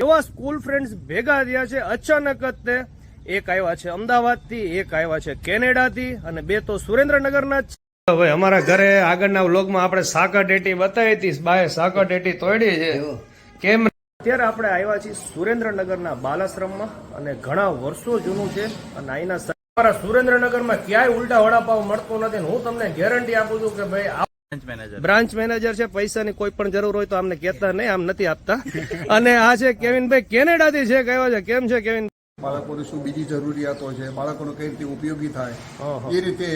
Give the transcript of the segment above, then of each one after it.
એવા school friends ભેગા થયા છે. અચાનક જ તે એક આવ્યા છે. અમદાવાદથી એક આવ્યા છે. કેનેડાથી અને બે તો સુરેન્દ્રનગરના જ છે. હવે અમારા ઘરે આગળના વ્લોગમાં આપણે સાકર ડેટી બતાવી હતી. બાય સાકર ડેટી તોડી છે. કેમ? અત્યારે આપણે આવ્યા છીએ સુરેન્દ્રનગરના બાલાશ્રમમાં અને ઘણા વર્ષો જૂનું છે અને અહીંના સ- અમારા સુરેન્દ્રનગરમાં ક્યાંય ઉલટા વડાપાવ મળતો નથી. હું તમને ગેરંટી આપું છું કે ભાઈ આ બ્રાન્ચ મેનેજર છે પૈસાની કોઈ પણ જરૂર હોય તો અમને કહેતા નહીં આમ નથી આપતા. અને આ છે કેવિનભાઈ કેનેડાથી છે કહેવા છે કેમ છે કેવિન? બાળકોની શું બીજી જરૂરિયાતો છે બાળકોને કઈ રીતે ઉપયોગી થાય એ રીતે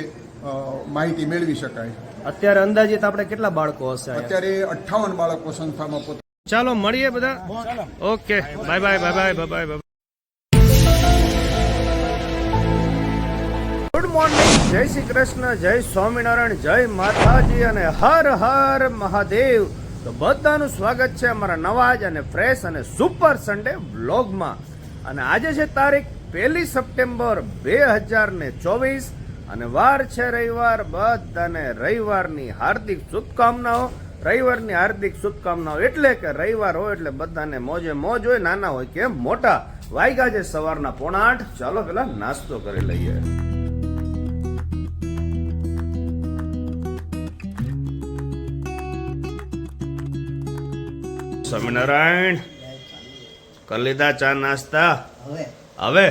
માહિતી મેળવી શકાય. અત્યારે અંદાજિત આપણે કેટલા બાળકો હશે અત્યારે અઠાવન બાળકો સંસ્થામાં ચાલો મળીએ બધા. Okay bye bye bye bye bye good morning. જય શ્રી કૃષ્ણ, જય સ્વામિનારાયણ, જય માતાજી અને હર હર મહાદેવ. તો બધાનું સ્વાગત છે અમારા નવા જ અને ફ્રેશ અને સુપર સન્ડે વ્લોગમાં. અને આજે છે તારીખ પહેલી સપ્ટેમ્બર બે હજાર ને ચોવીસ અને વાર છે રવિવાર. બધાને રવિવારની હાર્દિક શુભકામનાઓ. રવિવારની હાર્દિક શુભકામનાઓ એટલે કે રવિવાર હોય એટલે બધાને મોજે મોજ હોય, નાના હોય કે મોટા. વાયગા છે સવારના પોણા આઠ. ચાલો પેલા નાસ્તો કરી લઈએ. સ્વામિનારાયણ. કરી લીધા ચા નાસ્તા. હવે?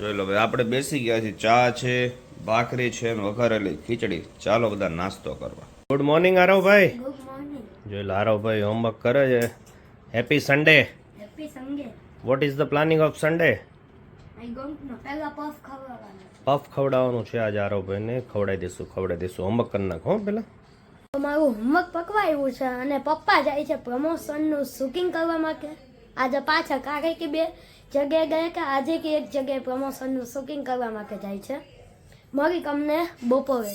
જોઈ લો ભાઈ આપણે બેસી ગયા છીએ. ચા છે ભાખરી છે ને વઘારેલી ખીચડી. ચાલો બધા નાસ્તો કરવા. ગુડ મોર્નિંગ આરવભાઈ ભાઈ. મોર્નિંગ જોઈ લો આરવભાઈ હોમવર્ક કરે છે. Happy Sunday what is the planning of Sunday puff ખવડાવવાનું. છે આજે આરવભાઈને ખવડાવી દઈશું ખવડાવી દઈશું. હોમવર્ક કરી નાખો હો પેલા મારું હોમવર્ક પકવાયું છે અને પપ્પા જાય છે પ્રમોશનનું શૂટિંગ કરવા માટે. આજે પાછા કારે કે બે જગ્યાએ ગયા કે આજે કે એક જગ્યાએ પ્રમોશનનું શૂટિંગ કરવા માટે જાય છે. મળી તમને બપોરે.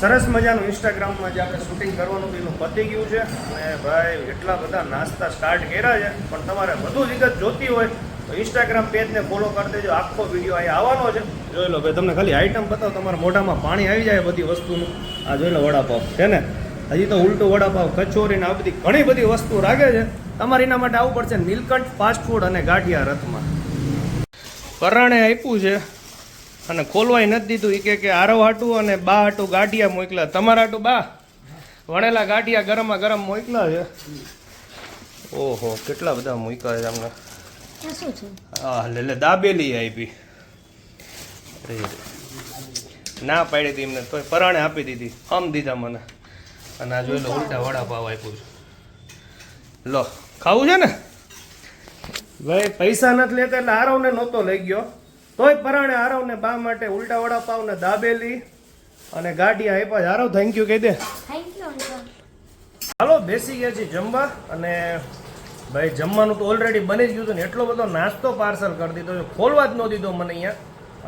સરસ મજાનું ઇન્સ્ટાગ્રામમાં જે આપણે શૂટિંગ કરવાનું એનું પતી ગયું છે. અને ભાઈ, એટલા બધા નાસ્તા સ્ટાર્ટ કર્યા છે. પણ તમારે વધુ વિગત જોતી હોય, તો ઇન્સ્ટાગ્રામ પેજને ફોલો કરી દેજો. આખો વીડિયો અહીં આવવાનો છે. જોઈ લો ભાઈ, તમને ખાલી આઈટમ બતાવો. તમારા મોઢામાં પાણી આવી જાય બધી વસ્તુનું. આ જોઈ લો વડાપાવ. છે ને? હજી તો ઉલટું વડાપાવ કચોરી ને આ બધી ઘણી બધી વસ્તુ રાખે છે. તમારે એના માટે આવવું પડશે નીલકંઠ ફાસ્ટ ફૂડ અને ગાંઠિયા રથમાં. પરાણે આપ્યું છે અને ખોલવાય નથી દીધું. એ કે કે આરવ હાટું અને બા હાટું ગાંઠિયા મોકલા તમારા હાટું બા? વણેલા ગાંઠિયા ગરમમાં ગરમ મોકલા છે. ઓહો કેટલા બધા મૂક્યા છે અમને હા લે લે દાબેલી આપી. ના પાડી હતી એમને તો પરાણે આપી દીધી. આમ દીધા મને. અને આ જોઈ લો ઉલટા વડાપાવ આપ્યું છે. લો. ખાવું છે ને? ભાઈ પૈસા નથી લેતા એટલે આરવને નહોતો લઈ ગયો. તોય પરાણે આરવને બા માટે ઉલટા વડાપાવ ને દાબેલી અને ગાડી આપ્યા છે. આરવ થેન્ક યુ કહી દે. હાલો બેસી ગયા છીએ જમવા અને ભાઈ જમવાનું તો ઓલરેડી બની જ ગયું હતું ને એટલો બધો નાસ્તો પાર્સલ કરી દીધો છે. ખોલવા જ ન દીધો મને અહીંયા.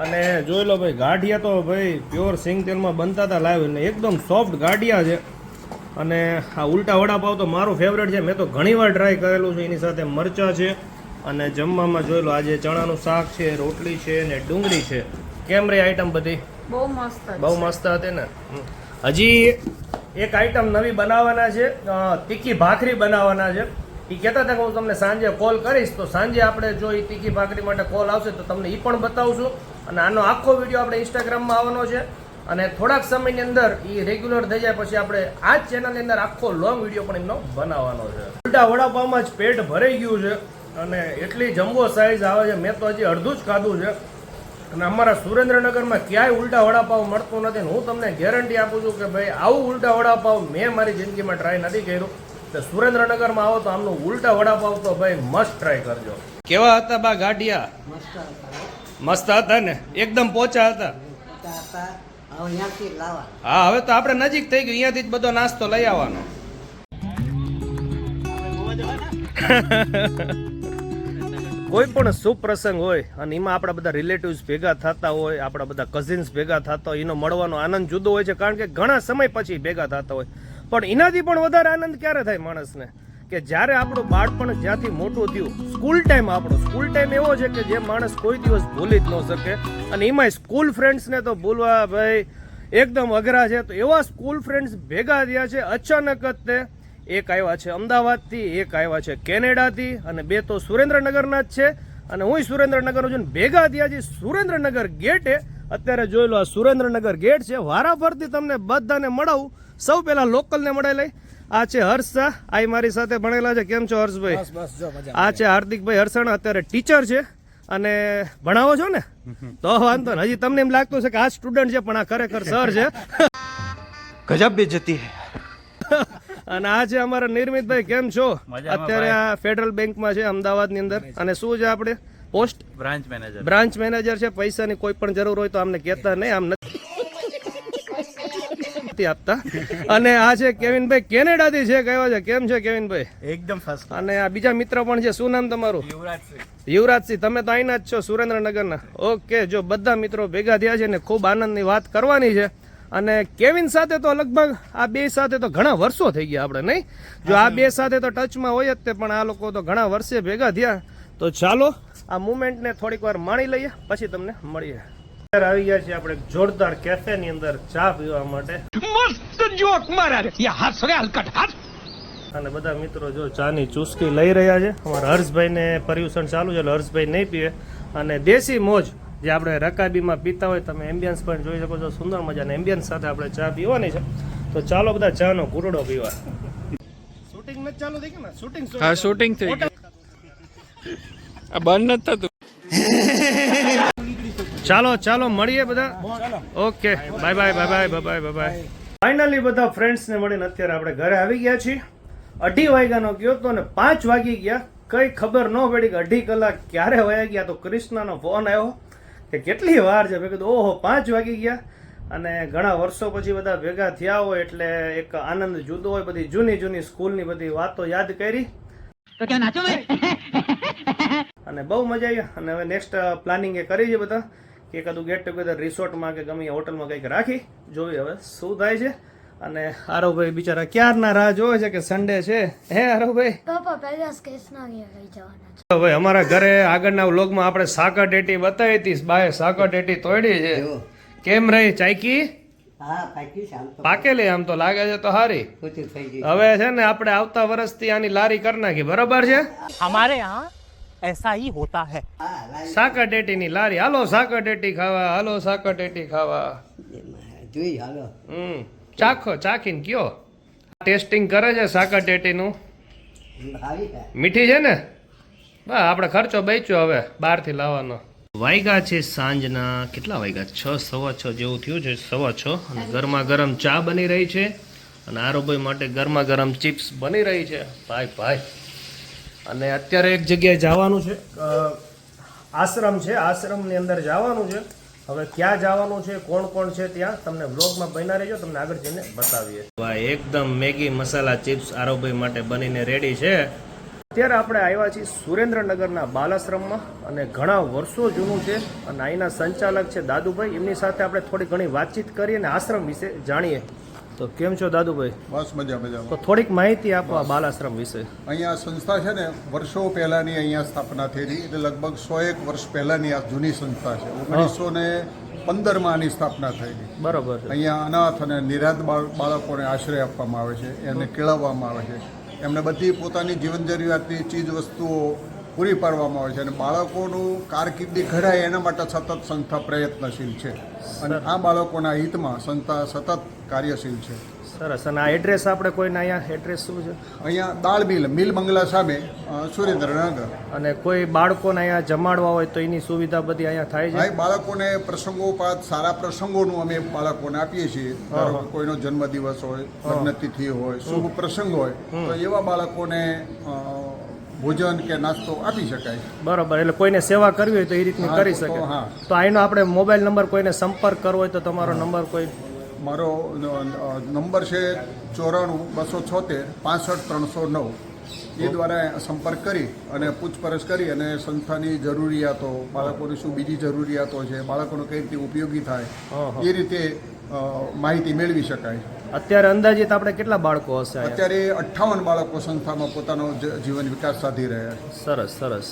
અને જોઈ લો ભાઈ ગાંઠિયા તો ભાઈ પ્યોર સિંગ તેલમાં બનતા હતા લાવ્યો ને એકદમ સોફ્ટ ગાંઠિયા છે. અને આ ઉલટા વડાપાવ તો મારું ફેવરેટ છે. મેં તો ઘણીવાર ટ્રાય કરેલું છે. એની સાથે મરચાં છે અને જમવામાં જોયેલું આજે ચણાનું શાક છે રોટલી છે ને ડુંગળી છે. કેમ રે આઈટમ બધી? બહુ મસ્ત બહુ મસ્ત હતી ને? હજી એક આઈટમ નવી બનાવવાના છે. તીખી ભાખરી બનાવવાના છે. એ કહેતા હતા કે હું તમને સાંજે કોલ કરીશ. તો સાંજે આપણે જો એ તીખી ભાખરી માટે કોલ આવશે તો તમને એ પણ બતાવશું. અને આનો આખો વીડિયો આપણે ઇન્સ્ટાગ્રામમાં આવવાનો છે. અને થોડાક સમયની અંદર એ રેગ્યુલર થઈ જાય પછી આપણે આ જ ચેનલની અંદર આખો લોંગ વીડિયો પણ એમનો બનાવવાનો છે. ઉલટા વડાપાવમાં જ પેટ ભરાઈ ગયું છે અને એટલી જમ્બો સાઈઝ આવે છે. મેં તો હજી અડધું જ ખાધું છે. અને અમારા સુરેન્દ્રનગરમાં ક્યાંય ઉલટા વડાપાવ મળતું નથી હું તમને ગેરંટી આપું છું કે ભાઈ આવું ઉલટા વડાપાવ મેં મારી જિંદગીમાં ટ્રાય નથી કર્યું. તો સુરેન્દ્રનગરમાં આવો તો આમનું ઉલટા વડાપાવ તો ભાઈ મસ્ત ટ્રાય કરજો. કેવા હતા બા ગાંઠિયા? મસ્ત હતા. ને? એકદમ પોચા હતા. હા હવે તો આપણે નજીક થઈ ગયું. અહીંયાથી જ બધો નાસ્તો લઈ આવવાનો. કોઈ પણ શુભ પ્રસંગ હોય અને એમાં આપણા બધા રિલેટિવ્સ ભેગા થતા હોય આપણા બધા કઝિન્સ ભેગા થતા હોય એનો મળવાનો આનંદ જુદો હોય છે. કારણ કે ઘણા સમય પછી ભેગા થતા હોય. પણ એનાથી પણ વધારે આનંદ ક્યારે થાય માણસને? કે જ્યારે આપણું બાળપણ જ્યાંથી મોટું થયું સ્કૂલ ટાઈમ આપણો સ્કૂલ ટાઈમ એવો છે કે જે માણસ કોઈ દિવસ ભૂલી જ ન શકે. અને એમાંય સ્કૂલ ફ્રેન્ડ્સને તો ભૂલવા ભાઈ, એકદમ અઘરા છે. તો એવા સ્કૂલ ફ્રેન્ડ્સ ભેગા થયા છે, અચાનક જ તે એક આવ્યા છે અમદાવાદથી, એક આવ્યા છે કેનેડાથી, અને બે તો સુરેન્દ્રનગરના જ છે. અને હું સુરેન્દ્રનગરનો છું ભેગા થયા છે સુરેન્દ્રનગર ગેટે અત્યારે જોઈ આ સુરેન્દ્રનગર ગેટ છે. વારાફરતી તમને બધાને મળાવું. સૌ પહેલાં લોકલને મળાઈ લઈ. આ છે હર્ષ શાહ. આ મારી સાથે ભણેલા છે. કેમ છો હર્ષભાઈ? આ છે હાર્દિકભાઈ હર્ષણ અત્યારે ટીચર છે અને ભણાવો છો ને? તો વાંધો ને હજી તમને એમ લાગતું છે કે આ સ્ટુડન્ટ છે પણ આ ખરેખર સર છે. ગજબ બેજતી જતી અને આ છે અમારા નિર્મિતભાઈ. કેમ છો? અત્યારે આ ફેડરલ બેંકમાં છે અમદાવાદની અંદર. અને શું છે આપણે? Post branch manager branch manager છે. પૈસાની કોઈ પણ જરૂર હોય તો અમને કહેતા નહીં. આમ નથી આપતા. અને આ છે કેવિનભાઈ કેનેડાથી છે કહેવા છે. કેમ છે કેવિનભાઈ? એકદમ ફર્સ્ટ અને આ બીજા મિત્ર પણ છે. શું નામ તમારું? યુવરાજસિંહ. તમે તો અહીંના જ છો સુરેન્દ્રનગરના. ઓકે જો બધા મિત્રો ભેગા થયા છે ને ખૂબ આનંદની વાત કરવાની છે. અને કેવિન સાથે તો લગભગ આ બે સાથે તો ઘણા વર્ષો થઈ ગયા આપણે નહીં? જો આ બે સાથે તો ટચમાં હોય જ તે પણ આ લોકો તો ઘણા વર્ષે ભેગા થયા. તો ચાલો આ મુમેન્ટને થોડીક વાર માણી લઈએ પછી તમને મળીએ. આવી ગયા છીએ આપણે જોરદાર કેફે ની અંદર ચા પીવા માટે. અને બધા મિત્રો જો ચાની ચુસ્કી લઈ રહ્યા છે. અમારા હર્ષભાઈને પર્યુષણ ચાલુ છે એટલે હર્ષભાઈ નહીં પીવે. અને દેશી મોજ જે આપણે રકાબીમાં પીતા હોય તમે એમ્બિયન્સ પણ જોઈ શકો છો. સુંદર મજાના એમ્બિયન્સ સાથે આપણે ચા પીવાની છે. તો ચાલો બધા ચાનો કુરડો પીવા. શૂટિંગ નથી ચાલુ થઈ ગયું ને? શૂટિંગ હા શૂટિંગ થઈ ગયું બંધ નથી થતું. ચાલો ચાલો મળીએ બધા. Okay bye bye bye bye bye bye bye. Finally બધા ફ્રેન્ડ્સને મળીને અત્યારે આપણે ઘરે આવી ગયા છીએ. અઢી વાગ્યાનો ગયો તો ને પાંચ વાગી ગયા. કઈ ખબર ન પડી કે અઢી કલાક ક્યારે વયા ગયા. તો કૃષ્ણનો ફોન આવ્યો કે કેટલી વાર છે? મેં કીધું ઓહો પાંચ વાગી ગયા. અને ઘણા વર્ષો પછી બધા ભેગા થયા હોય એટલે એક આનંદ જુદો હોય. બધી જૂની જૂની સ્કૂલની બધી વાતો યાદ કરી. અને બહુ મજા આવી. અને હવે નેક્સ્ટ પ્લાનિંગ એ કરી છે બધા. કે કદું ગેટ ટુગેધર રિસોર્ટમાં કે ગમે હોટલમાં કંઈક રાખી. જોયું હવે શું થાય છે. અને આરવભાઈ બિચારા ક્યારના રાહ જોવે છે કે સન્ડે છે? હે આરવભાઈ? પાપા પહેલા જવાના હવે અમારા ઘરે આગળના વ્લોગમાં આપણે સાકર ડેટી બતાવી હતી. બાય સાકર ડેટી તોડી છે. કેમ રહી ચાયકી પાકેલી આમ તો લાગે છે તો હારી. હવે છે ને આપણે આવતા વર્ષથી આની લારી કરી નાખી. બરોબર છે? અમારે હા? ऐसा ही होता है હા લાઈ સાકર ટેટીની લારી હાલો સાકર ટેટી ખાવા હાલો સાકર ટેટી ખાવા જોઈ હાલો હમ ચાખો ચાખીને કયો ટેસ્ટિંગ કરે છે સાકર ટેટીનું આવી છે મીઠી છે ને બસ આપણે ખર્ચો બચ્યો હવે બહારથી લાવવાનો વાગ્યા છે સાંજના કેટલા વાગ્યા છ સવા છ જેવું થયું છે સવા છ અને ગરમા ગરમ ચા બની રહી છે અને આરોભાઈ માટે ગરમા ગરમ ચિપ્સ બની રહી છે ભાઈ ભાઈ અને અત્યારે એક જગ્યાએ જવાનું છે. આશ્રમ છે. આશ્રમની અંદર જવાનું છે. હવે ક્યાં જવાનું છે? કોણ કોણ છે ત્યાં? તમને વ્લોગમાં બન્યા રહેજો. તમને આગળ જઈને બતાવીએ. ભાઈ એકદમ મેગી મસાલા ચિપ્સ આરોભાઈ માટે બનીને રેડી છે. અત્યારે આપણે આવ્યા છીએ સુરેન્દ્રનગરના બાલાશ્રમમાં અને ઘણા વર્ષો જૂનું છે અને અહીંના સંચાલક છે દાદુભાઈ. એમની સાથે આપણે થોડી ઘણી વાતચીત કરીએ અને આશ્રમ વિશે જાણીએ. તો કેમ છો દાદુભાઈ? બસ મજા મજા તો થોડીક માહિતી આપો બાલાશ્રમ વિશે. અહીંયા સંસ્થા છે ને વર્ષો પહેલાંની અહીંયા સ્થાપના થયેલી. એટલે લગભગ સો એક વર્ષ પહેલાંની આ જૂની સંસ્થા છે. ઓગણીસો ને પંદરમાં આની સ્થાપના થયેલી. બરાબર અહીંયા અનાથ અને નિરાત બાળ- બાળકોને આશ્રય આપવામાં આવે છે એમને કેળવવામાં આવે છે. એમને બધી પોતાની જીવન જરૂરિયાતની ચીજ વસ્તુઓ પૂરી પાડવામાં આવે છે અને બાળકોનું કારકિર્દી ઘડાય એના માટે સતત સંસ્થા પ્રયત્નશીલ છે. અને આ બાળકોના હિતમાં સંસ્થા સતત કાર્યશીલ છે. સરસ. અને આ એડ્રેસ આપણે કોઈને અહીંયા એડ્રેસ શું છે? અહીંયા દાળ મિલ મિલ બંગલા સામે સુરેન્દ્રનગર. અને કોઈ બાળકોને અહીંયા જમાડવા હોય તો એની સુવિધા બધી અહીંયા થાય છે? બાળકોને પ્રસંગોપાત સારા પ્રસંગોનું અમે બાળકોને આપીએ છીએ. કોઈનો જન્મદિવસ હોય લગ્નતિથિ હોય શુભ પ્રસંગ હોય તો એવા બાળકોને ભોજન કે નાસ્તો આપી શકાય. બરોબર એટલે કોઈને સેવા કરવી હોય તો એ રીતની કરી શકે. હા. તો આનો આપણે મોબાઈલ નંબર કોઈને સંપર્ક કરવો હોય તો તમારો નંબર કોઈ મારો નંબર છે ચોરાણું બસો છોતેર પાસઠ ત્રણસો નવ. એ દ્વારા સંપર્ક કરી અને પૂછપરછ કરી અને સંસ્થાની જરૂરિયાતો બાળકોની શું બીજી જરૂરિયાતો છે બાળકોનો કઈ રીતે ઉપયોગી થાય એ રીતે માહિતી મેળવી શકાય. અત્યારે અંદાજિત આપણે કેટલા બાળકો હશે અત્યારે અઠ્ઠાવન બાળકો સંસ્થામાં પોતાનો જીવન વિકાસ સાધી રહ્યા છે. સરસ સરસ.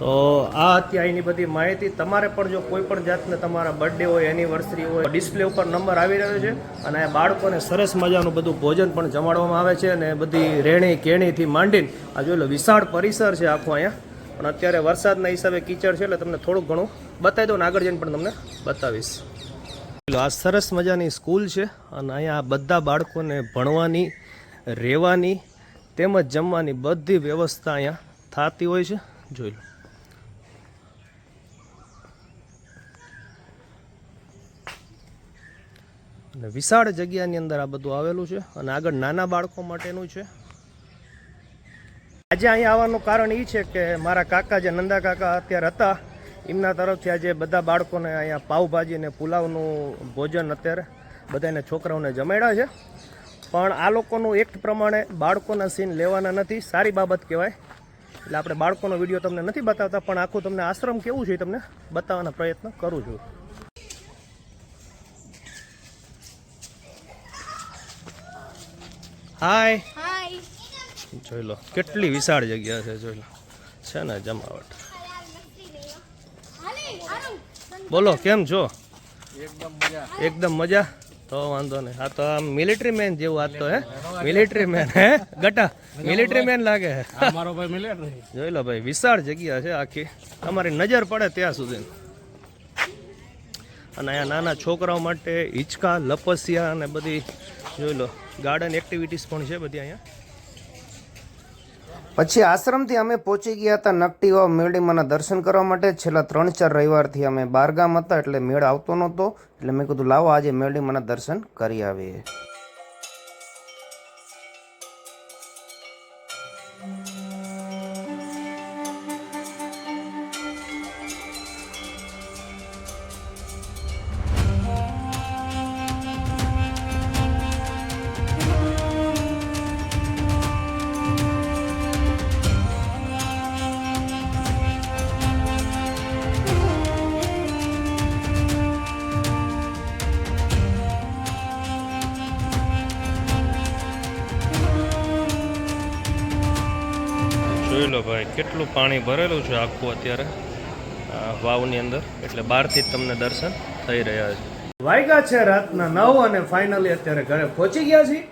તો આ હતી અહીંની બધી માહિતી. તમારે પણ જો કોઈ પણ જાતને તમારા બર્થડે હોય એનિવર્સરી હોય ડિસ્પ્લે ઉપર નંબર આવી રહ્યો છે અને આ બાળકોને સરસ મજાનું બધું ભોજન પણ જમાડવામાં આવે છે અને બધી રેણી કેણીથી માંડીને આ જોઈ લો વિશાળ પરિસર છે આખું અહીંયા. પણ અત્યારે વરસાદના હિસાબે કીચડ છે એટલે તમને થોડુંક ઘણું બતાવી દઉં ને આગળ જઈને પણ તમને બતાવીશ. આ સરસ મજાની સ્કૂલ છે અને અહીંયા બધા બાળકોને ભણવાની, રહેવાની તેમજ જમવાની બધી વ્યવસ્થા અહીંયા થતી હોય છે. જોઈ લો. અને વિશાળ જગ્યાની અંદર આ બધું આવેલું છે અને આગળ નાના બાળકો માટેનું છે. આજે અહીંયા આવવાનું કારણ એ છે કે મારા કાકા જે નંદા કાકા અત્યારે હતા એમના તરફથી આજે બધા બાળકોને અહીંયા પાવભાજી અને પુલાવનું ભોજન અત્યારે બધાને છોકરાઓને જમાડ્યા છે. પણ આ લોકોનું એક્ટ પ્રમાણે બાળકોના સીન લેવાના નથી સારી બાબત કહેવાય. એટલે આપણે બાળકોનો વીડિયો તમને નથી બતાવતા પણ આખું તમને આશ્રમ કેવું છે તમને બતાવવાનો પ્રયત્ન કરું છું. હાય જોઈ લો કેટલી વિશાળ જગ્યા છે જોઈ લો. છે ને જમાવટ. બોલો કેમ છો? એકદમ મજા. તો વાંધો નહીં. આ તો આમ મિલિટરી મેન જેવું વાત તો હે? મિલિટરી મેન હે? ગટા? મિલિટરી મેન લાગે હે? મારો ભાઈ મિલિટરી જોઈ લો ભાઈ વિશાળ જગ્યા છે આખી. તમારી નજર પડે ત્યાં સુધી. અને અહીંયા નાના છોકરાઓ માટે હિંચકા લપસિયા અને બધી જોઈ લો ગાર્ડન એક્ટિવિટીઝ પણ છે બધી અહીંયા. પછી આશ્રમથી અમે પહોંચી ગયા હતા નકટી વાવ મેળીમાંના દર્શન કરવા માટે. છેલ્લા ત્રણ ચાર રવિવારથી અમે બારગામ હતા એટલે મેળ આવતો નહોતો. એટલે મેં કીધું, લાવો આજે મેળીમાંના દર્શન કરી આવીએ. જોઈ ભાઈ, કેટલું પાણી ભરેલું છે આખું અત્યારે? વાવની અંદર, એટલે બહારથી જ તમને દર્શન થઈ રહ્યા છે. વાગ્યા છે રાતના નવ અને ફાઇનલી અત્યારે ઘરે પહોંચી ગયા છીએ.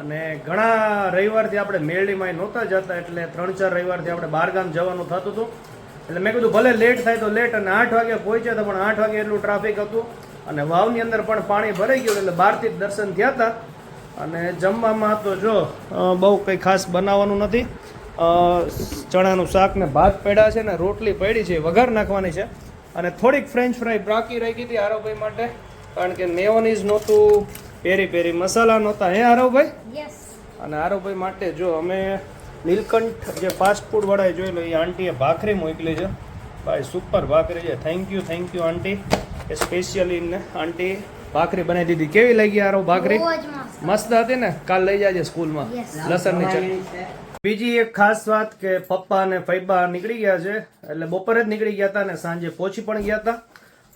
અને ઘણા રવિવારથી આપણે મેરડીમાં નહોતા જતા, એટલે ત્રણ ચાર રવિવારથી આપણે બહારગામ જવાનું થતું હતું. એટલે મેં કીધું ભલે લેટ થાય તો લેટ અને આઠ વાગે પહોંચ્યા હતા, પણ આઠ વાગે એટલું ટ્રાફિક હતું. અને વાવની અંદર પણ પાણી ભરાઈ ગયું, એટલે બહારથી જ દર્શન થયા હતા. અને જમવામાં તો જો બહુ કંઈ ખાસ બનાવવાનું નથી. ચણાનું શાક ને ભાત પડ્યા છે ને રોટલી પડી છે વઘાર નાખવાની છે અને થોડીક ફ્રેન્ચ ફ્રાય બાકી રહી ગઈ હતી આરવભાઈ માટે કારણ કે મેયોનીઝ નહોતું પેરી પેરી મસાલા નહોતા હે આરવભાઈ અને આરવભાઈ માટે જો અમે નીલકંઠ જે ફાસ્ટ ફૂડ વાળાએ જોઈ લો એ આંટીએ ભાખરી મોકલી છે ભાઈ સુપર ભાખરી છે thank you thank you aunty A specially ને આંટી ભાખરી બનાવી દીધી કેવી લાગી આરો ભાખરી મસ્ત મસ્ત હતી ને કાલ લઈ જાજે સ્કૂલમાં લસણની ચટણી બીજી એક ખાસ વાત કે પપ્પા અને ફૈબા નીકળી ગયા છે. એટલે બપોરે જ નીકળી ગયા હતા અને સાંજે પહોંચી પણ ગયા હતા.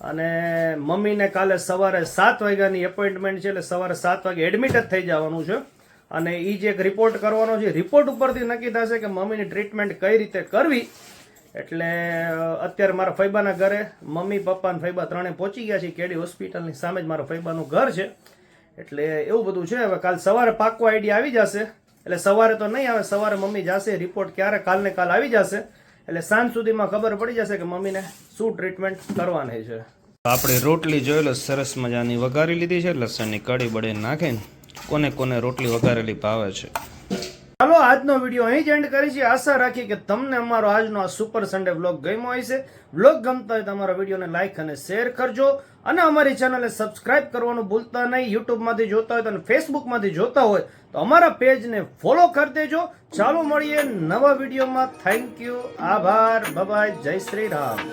અને મમ્મીને કાલે સવારે સાત વાગ્યાની એપોઇન્ટમેન્ટ છે એટલે સવારે સાત વાગે એડમિટ જ થઈ જવાનું છે. અને એ જે એક રિપોર્ટ કરવાનો છે રિપોર્ટ ઉપરથી નક્કી થશે કે મમ્મીની ટ્રીટમેન્ટ કઈ રીતે કરવી. એટલે અત્યારે મારા ફૈબાના ઘરે મમ્મી, પપ્પા અને ફૈબા ત્રણે પહોંચી ગયા છે. કેડી હોસ્પિટલની સામે જ મારા ફૈબાનું ઘર છે. એટલે એવું બધું છે. હવે કાલ સવારે પાકો આઈડિયા આવી જશે. એટલે સવારે તો નહીં આવે, સવારે મમ્મી જશે રિપોર્ટ ક્યારે કાલને કાલ આવી જશે, એટલે સાંજ સુધીમાં ખબર પડી જશે કે મમ્મીને શું ટ્રીટમેન્ટ કરવાની છે. આપણે રોટલી જોઈ લો, સરસ મજાની વઘારી લીધી છે, લસણની કડી બળી નાખીને કોને કોને રોટલી વઘારેલી ભાવે છે. આજનો વીડિયો અહીં જ એન્ડ કરી છે આશા રાખી કે તમને અમારો આજનો આ સુપર સન્ડે વ્લોગ ગમ્યો હશે. વ્લોગ ગમતો હોય તો અમારા વિડીયોને લાઈક અને શેર કરજો. અને અમારી ચેનલને સબસ્ક્રાઇબ કરવાનું ભૂલતા નહીં. યુટ્યુબમાંથી જોતા હોય તો અને ફેસબુકમાંથી જોતા હોય તો અમારા પેજને ફોલો કરી દેજો. ચાલો મળીએ નવા વિડીયોમાં. થેન્ક યુ આભાર. બબાય જય શ્રી રામ.